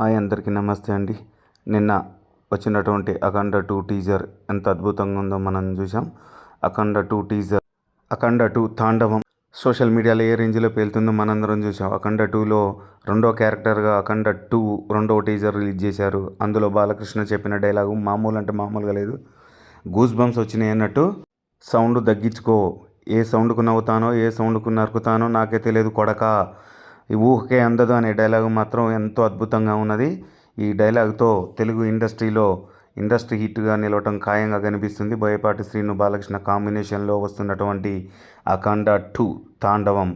Hi అందరికీ నమస్తే అండి. నిన్న వచ్చినటువంటి అఖండ టూ టీజర్ ఎంత అద్భుతంగా ఉందో మనం చూసాం Akhanda two teaser Akhanda two Thaandavam social మీడియాలో ఏ రేంజ్లో పేలుతుందో మనందరం చూసాం అఖండ టూలో రెండో క్యారెక్టర్గా అఖండ టూ రెండో టీజర్ రిలీజ్ చేశారు. అందులో బాలకృష్ణ చెప్పిన డైలాగు మామూలు అంటే మామూలుగా లేదు. గూస్ బంప్స్ వచ్చినాయి అన్నట్టు సౌండ్ తగ్గించుకో. ఏ సౌండ్కు నవ్వుతానో ఏ సౌండ్కు నరుకుతానో నాకే తెలియదు కొడక. ఈ ఊహకే అందదు అనే డైలాగ్ మాత్రం ఎంతో అద్భుతంగా ఉన్నది. ఈ డైలాగ్తో తెలుగు ఇండస్ట్రీలో ఇండస్ట్రీ హిట్గా నిలవటం ఖాయంగా కనిపిస్తుంది. బోయపాటి శ్రీను బాలకృష్ణ కాంబినేషన్లో వస్తున్నటువంటి అఖండ టూ తాండవం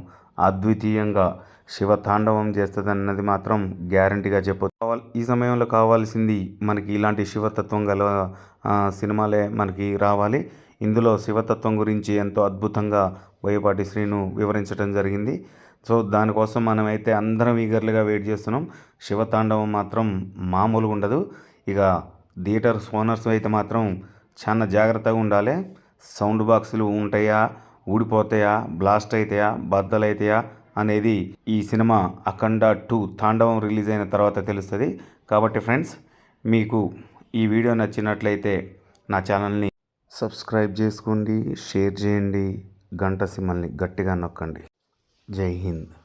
అద్వితీయంగా శివ తాండవం చేస్తుందన్నది మాత్రం గ్యారంటీగా చెప్పవచ్చు కావాలి ఈ సమయంలో కావాల్సింది మనకి ఇలాంటి శివతత్వం గల సినిమాలే మనకి రావాలి. ఇందులో శివతత్వం గురించి ఎంతో అద్భుతంగా బోయపాటి శ్రీను వివరించడం జరిగింది. సో దానికోసం మనమైతే అందరం ఈగర్లుగా వెయిట్ చేస్తున్నాం. శివతాండవం మాత్రం మామూలుగా ఉండదు. ఇక థియేటర్స్ ఓనర్స్ అయితే మాత్రం చాలా జాగ్రత్తగా ఉండాలి. సౌండ్ బాక్సులు ఉంటాయా? ఊడిపోతాయా? బ్లాస్ట్ అవుతాయా బద్దలు అవుతాయా అనేది ఈ cinema Akhanda two Thandavam release అయిన తర్వాత తెలుస్తుంది. కాబట్టి ఫ్రెండ్స్ మీకు ఈ వీడియో నచ్చినట్లయితే నా ఛానల్ని సబ్స్క్రైబ్ చేసుకోండి షేర్ చేయండి గంట సిమ్మల్ని గట్టిగా నొక్కండి. जय हिंद।